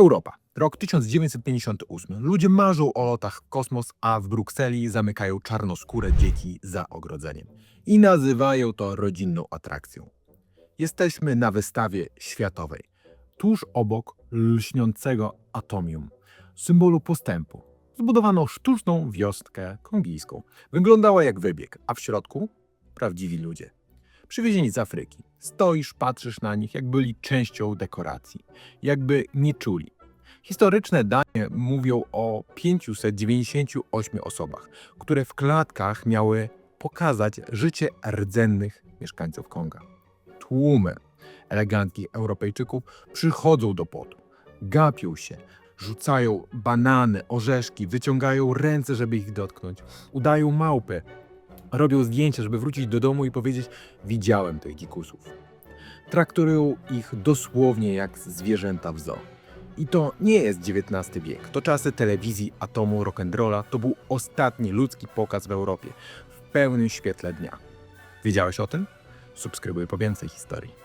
Europa. Rok 1958. Ludzie marzą o lotach w kosmos, a w Brukseli zamykają czarnoskóre dzieci za ogrodzeniem. I nazywają to rodzinną atrakcją. Jesteśmy na wystawie światowej, tuż obok lśniącego atomium, symbolu postępu. Zbudowano sztuczną wioskę kongijską. Wyglądała jak wybieg, a w środku prawdziwi ludzie. Przywiezieni z Afryki. Stoisz, patrzysz na nich, jak byli częścią dekoracji, jakby nie czuli. Historyczne dane mówią o 598 osobach, które w klatkach miały pokazać życie rdzennych mieszkańców Konga. Tłumy eleganckich Europejczyków przychodzą do potu, gapią się, rzucają banany, orzeszki, wyciągają ręce, żeby ich dotknąć, udają małpy, robią zdjęcia, żeby wrócić do domu i powiedzieć: Widziałem tych dzikusów. Traktują ich dosłownie jak zwierzęta w zoo. I to nie jest XIX wiek. To czasy telewizji, atomu, rock'n'rolla. To był ostatni ludzki pokaz w Europie w pełnym świetle dnia. Wiedziałeś o tym? Subskrybuj po więcej historii.